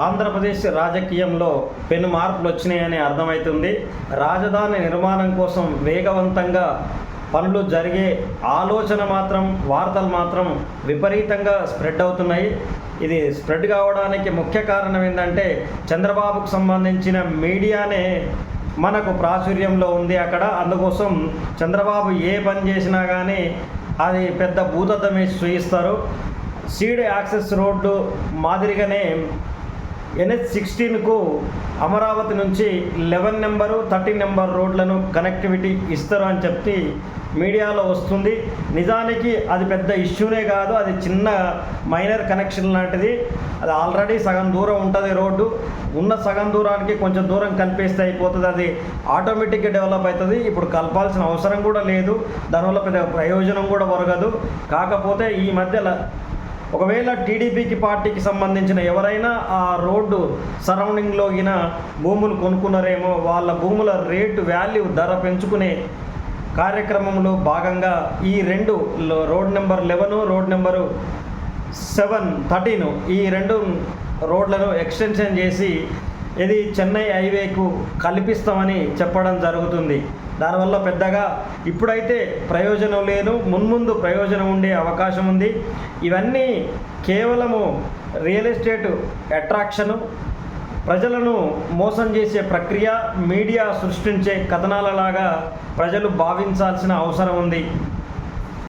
ఆంధ్రప్రదేశ్ రాజకీయంలో పెను మార్పులు వచ్చినాయని అర్థమవుతుంది రాజధాని నిర్మాణం కోసం వేగవంతంగా పనులు జరిగే ఆలోచన మాత్రం వార్తలు మాత్రం విపరీతంగా స్ప్రెడ్ అవుతున్నాయి. ఇది స్ప్రెడ్ కావడానికి ముఖ్య కారణం ఏంటంటే చంద్రబాబుకు సంబంధించిన మీడియానే మనకు ప్రాచుర్యంలో ఉంది అక్కడ. అందుకోసం చంద్రబాబు ఏ పని చేసినా కానీ అది పెద్ద భూతద్దమే చూయిస్తారు సీడ్ యాక్సెస్ రోడ్డు మాదిరిగానే ఎన్హెచ్ సిక్స్టీన్కు అమరావతి నుంచి లెవెన్ నెంబరు థర్టీన్ నెంబర్ రోడ్లను కనెక్టివిటీ ఇస్తారు అని చెప్పి మీడియాలో వస్తుంది. నిజానికి అది పెద్ద ఇష్యూనే కాదు అది చిన్న మైనర్ కనెక్షన్ లాంటిది. అది ఆల్రెడీ సగం దూరం ఉంటుంది రోడ్డు. ఉన్న సగం దూరానికి కొంచెం దూరం కనిపిస్తే అయిపోతుంది అది ఆటోమేటిక్గా డెవలప్ అవుతుంది ఇప్పుడు కలపాల్సిన అవసరం కూడా లేదు దానివల్ల పెద్ద ప్రయోజనం కూడా ఒరగదు. కాకపోతే ఈ మధ్యలో ఒకవేళ టీడీపీకి పార్టీకి సంబంధించిన ఎవరైనా ఆ రోడ్డు సరౌండింగ్లోగిన భూములు కొనుక్కున్నారేమో వాళ్ళ భూముల రేటు వాల్యూ ధర పెంచుకునే కార్యక్రమంలో భాగంగా ఈ రెండు road number eleven road number seven thirteen ఈ రెండు రోడ్లను ఎక్స్టెన్షన్ చేసి ఇది చెన్నై హైవేకు కల్పిస్తామని చెప్పడం జరుగుతుంది. దానివల్ల పెద్దగా ఇప్పుడైతే ప్రయోజనం లేదు. మున్ముందు ప్రయోజనం ఉండే అవకాశం ఉంది. ఇవన్నీ కేవలము రియల్ ఎస్టేట్ అట్రాక్షను ప్రజలను మోసం చేసే ప్రక్రియ మీడియా సృష్టించే కథనాలలాగా ప్రజలు భావించాల్సిన అవసరం ఉంది.